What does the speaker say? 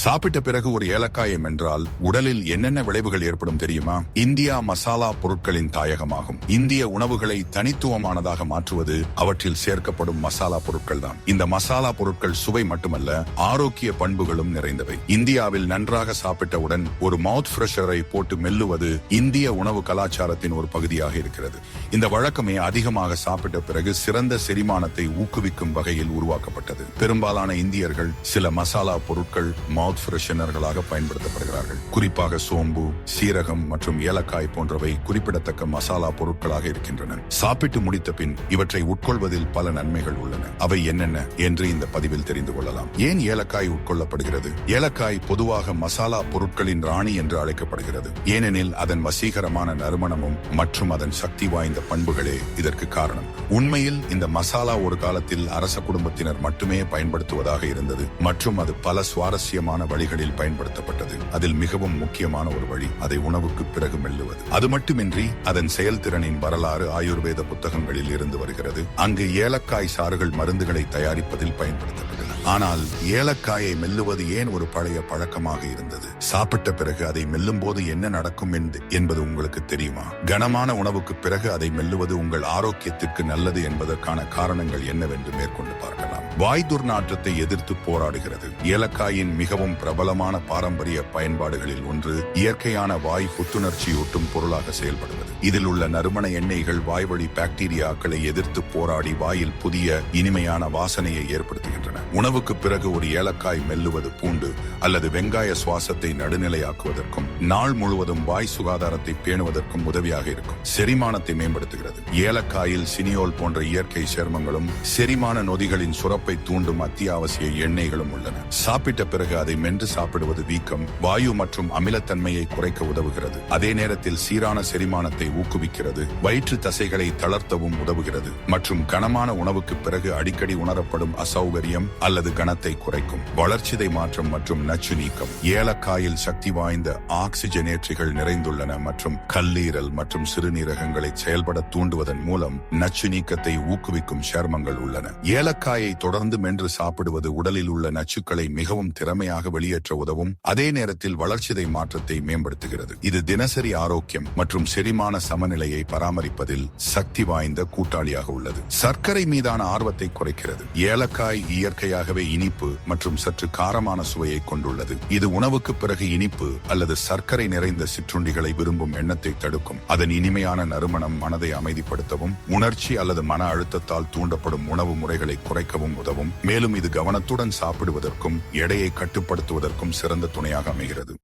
சாப்பிட்ட பிறகு ஒரு ஏலக்காயம் என்றால் உடலில் என்னென்ன விளைவுகள் ஏற்படும் தெரியுமா? இந்தியா மசாலா பொருட்களின் தாயகமாகும். இந்திய உணவுகளை தனித்துவமானதாக மாற்றுவது அவற்றில் சேர்க்கப்படும் மசாலா பொருட்கள் தான் இந்த மசாலா பொருட்கள் சுவை மட்டுமல்ல ஆரோக்கிய பண்புகளும் நிறைந்தவை. இந்தியாவில் நன்றாக சாப்பிட்டவுடன் ஒரு மவுத் ஃப்ரெஷரை போட்டு மெல்லுவது இந்திய உணவு கலாச்சாரத்தின் ஒரு பகுதியாக இருக்கிறது. இந்த வழக்கமே அதிகமாக சாப்பிட்ட பிறகு சிறந்த செரிமானத்தை ஊக்குவிக்கும் வகையில் உருவாக்கப்பட்டது. பெரும்பாலான இந்தியர்கள் சில மசாலா பொருட்கள் மவுத் ஃப்ரெஷனர்களாக பயன்படுத்தப்படுகிறார்கள். குறிப்பாக சோம்பு சீரகம் மற்றும் ஏலக்காய் போன்றவை குறிப்பிடத்தக்க மசாலா பொருட்களாக இருக்கின்றன. சாப்பிட்டு முடித்த பின் இவற்றை உட்கொள்வதில் பல நன்மைகள் உள்ளன. அவை என்னென்ன என்று இந்த பதிவில் தெரிந்து கொள்ளலாம். ஏன் ஏலக்காய் உட்கொள்ளப்படுகிறது? ஏலக்காய் பொதுவாக மசாலா பொருட்களின் ராணி என்று அழைக்கப்படுகிறது. ஏனெனில் அதன் வசீகரமான நறுமணமும் மற்றும் அதன் சக்தி வாய்ந்த பண்புகளே இதற்கு காரணம். உண்மையில் இந்த மசாலா ஒரு காலத்தில் அரச குடும்பத்தினர் மட்டுமே பயன்படுத்துவதாக இருந்தது. மற்றும் அது பல சுவாரஸ்யமான வழிகளில் பயன்படுத்தப்பட்டது. அதில் மிகவும் முக்கியமான ஒரு வழி அதை உணவுக்கு பிறகு மெல்லுவது. அது மட்டுமின்றி அதன் செயல்திறனின் வரலாறு ஆயுர்வேத புத்தகங்களில் இருந்து வருகிறது. அங்கு ஏலக்காய் சாறுகள் மருந்துகளை தயாரிப்பதில் பயன்படுத்தப்பட்டன. ஆனால் ஏலக்காயை மெல்லுவது ஏன் ஒரு பழைய பழக்கமாக இருந்தது? சாப்பிட்ட பிறகு அதை மெல்லும் போது என்ன நடக்கும் என்று- என்பது உங்களுக்கு தெரியுமா? கனமான உணவுக்கு பிறகு அதை மெல்லுவது உங்கள் ஆரோக்கியத்திற்கு நல்லது என்பதற்கான காரணங்கள் என்னவென்று மேற்கொண்டு பார்க்கலாம். வாய் துர்நாற்றத்தை எதிர்த்து போராடுகிறது. ஏலக்காயின் மிகவும் பிரபலமான பாரம்பரிய பயன்பாடுகளில் ஒன்று இயற்கையான வாய் புத்துணர்ச்சியூட்டும் பொருளாக செயல்படுவது. இதில் உள்ள நறுமண எண்ணெய்கள் வாய்வழி பாக்டீரியாக்களை எதிர்த்து போராடி வாயில் புதிய இனிமையான வாசனையை ஏற்படுத்துகின்றன. உணவுக்கு பிறகு ஒரு ஏலக்காய் மெல்லுவது பூண்டு அல்லது வெங்காய சுவாசத்தை நடுநிலையாக்குவதற்கும் நாள் முழுவதும் வாய் சுகாதாரத்தை பேணுவதற்கும் உதவியாக இருக்கும். செரிமானத்தை மேம்படுத்துகிறது. ஏலக்காயில் சினியோல் போன்ற இயற்கை சேர்மங்களும் செரிமான நொதிகளின் சுரப்பை தூண்டும் அத்தியாவசிய எண்ணெய்களும் உள்ளன. சாப்பிட்ட பிறகு அதை மென்று சாப்பிடுவது வீக்கம் வாயு மற்றும் அமிலத்தன்மையை குறைக்க உதவுகிறது. அதே நேரத்தில் சீரான செரிமானத்தை ஊக்குவிக்கிறது. வயிற்று தசைகளை தளர்த்தவும் உதவுகிறது. மற்றும் கனமான உணவுக்கு பிறகு அடிக்கடி உணரப்படும் அசௌகரியம் அல்லது கனத்தை குறைக்கும். வளர்ச்சிதை மாற்றம் மற்றும் நச்சு நீக்கம். ஏலக்காயில் சக்தி வாய்ந்த ஆக்சிஜனேற்றிகள் நிறைந்துள்ளன மற்றும் கல்லீரல் மற்றும் சிறுநீரகங்களை செயல்பட தூண்டுவதன் மூலம் நச்சு நீக்கத்தை ஊக்குவிக்கும் சேர்மங்கள் உள்ளன. ஏலக்காயை தொடர்ந்து மென்று சாப்பிடுவது உடலில் உள்ள நச்சுக்களை மிகவும் திறமையாக வெளியேற்ற உதவும். அதே நேரத்தில் வளர்ச்சிதை மாற்றத்தை மேம்படுத்துகிறது. இது தினசரி ஆரோக்கியம் மற்றும் செரிமான சமநிலையை பராமரிப்பதில் சக்தி வாய்ந்த கூட்டாளியாக உள்ளது. சர்க்கரை மீதான ஆர்வத்தை குறைக்கிறது. ஏலக்காய் இயற்கையாகவே இனிப்பு மற்றும் சற்று காரமான சுவையை கொண்டுள்ளது. இது உணவுக்கு பிறகு இனிப்பு அல்லது சர்க்கரை நிறைந்த சிற்றுண்டிகளை விரும்பும் எண்ணத்தை தடுக்கும். அதன் இனிமையான நறுமணம் மனதை அமைதிப்படுத்தவும் உணர்ச்சி அல்லது மன அழுத்தத்தால் தூண்டப்படும் உணவு முறைகளை குறைக்கவும் உதவும். மேலும் இது கவனத்துடன் சாப்பிடுவதற்கும் எடையை கட்டுப்படுத்துவதற்கும் சிறந்த துணையாக அமைகிறது.